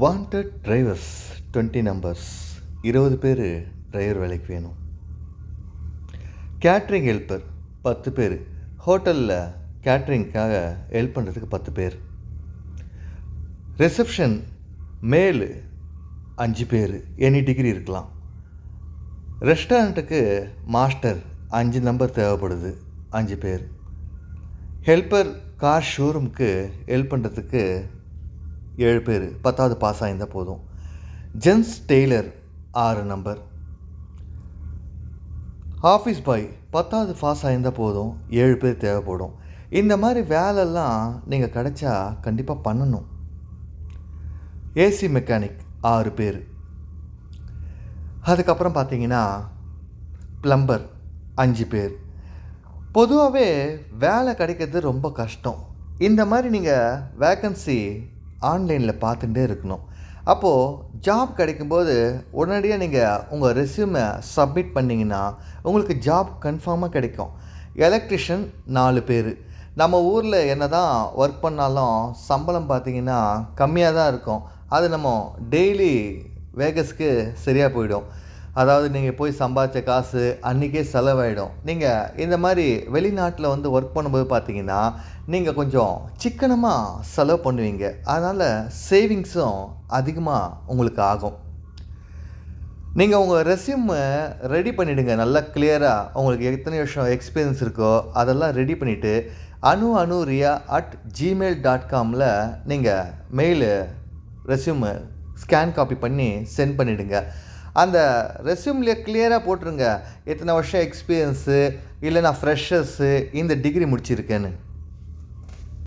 Wanted drivers twenty numbers இருபது பேர் driver வேலைக்கு வேணும். கேட்ரிங் ஹெல்ப்பர் பத்து பேர். ஹோட்டலில் கேட்ரிங்க்காக ஹெல்ப் பண்ணுறதுக்கு பத்து பேர். ரிசப்ஷன் மேல் அஞ்சு பேர். எனி டிகிரி இருக்கலாம். ரெஸ்டாரண்ட்டுக்கு மாஸ்டர் அஞ்சு நம்பர் தேவைப்படுது அஞ்சு பேர். ஹெல்ப்பர் கார் ஷோரூமுக்கு ஹெல்ப் பண்ணுறதுக்கு ஏழு பேர் பத்தாவது பாஸ் ஆகியிருந்தால் போதும். ஜென்ஸ் டெய்லர் ஆறு நம்பர் ஆஃபீஸ் பாய் பத்தாவது பாஸ் ஆகியிருந்தால் போதும் ஏழு பேர் தேவைப்படும். இந்த மாதிரி வேலைலாம் நீங்கள் கிடைச்சா கண்டிப்பாக பண்ணணும். ஏசி மெக்கானிக் ஆறு பேர். அதுக்கப்புறம் பார்த்தீங்கன்னா ப்ளம்பர் அஞ்சு பேர். பொதுவாகவே வேலை கிடைக்கிறது ரொம்ப கஷ்டம். இந்த மாதிரி நீங்கள் வேக்கன்சி ஆன்லைனில் பார்த்துட்டே இருக்கணும். அப்போது ஜாப் கிடைக்கும்போது உடனடியாக நீங்கள் உங்கள் ரெஸ்யூமை சப்மிட் பண்ணிங்கன்னா உங்களுக்கு ஜாப் கன்ஃபார்மாக கிடைக்கும். எலக்ட்ரிஷியன் நாலு பேர். நம்ம ஊரில் என்ன தான் ஒர்க் பண்ணாலும் சம்பளம் பார்த்தீங்கன்னா கம்மியாக தான் இருக்கும். அது நம்ம டெய்லி வேகஸ்க்கு சரியாக போயிடும். அதாவது நீங்கள் போய் சம்பாதிச்ச காசு அன்றைக்கே செலவாயிடும். நீங்கள் இந்த மாதிரி வெளிநாட்டில் வந்து ஒர்க் பண்ணும்போது பார்த்தீங்கன்னா நீங்கள் கொஞ்சம் சிக்கனமாக செலவு பண்ணுவீங்க. அதனால் சேவிங்ஸும் அதிகமாக உங்களுக்கு ஆகும். நீங்கள் உங்கள் ரெசியூமை ரெடி பண்ணிவிடுங்க நல்லா கிளியராக உங்களுக்கு எத்தனை வருஷம் எக்ஸ்பீரியன்ஸ் இருக்கோ அதெல்லாம் ரெடி பண்ணிவிட்டு Anu Anu Riya at Gmail dot காமில் நீங்கள் மெயிலு ரெஸ்யூமை ஸ்கேன் காப்பி பண்ணி சென்ட் பண்ணிவிடுங்க அந்த ரெஸ்யூம்லேயே கிளியராக போட்டுருங்க. எத்தனை வருஷம் எக்ஸ்பீரியன்ஸு இல்லை நான் ஃப்ரெஷர்ஸு இந்த டிகிரி முடிச்சிருக்கேன்னு.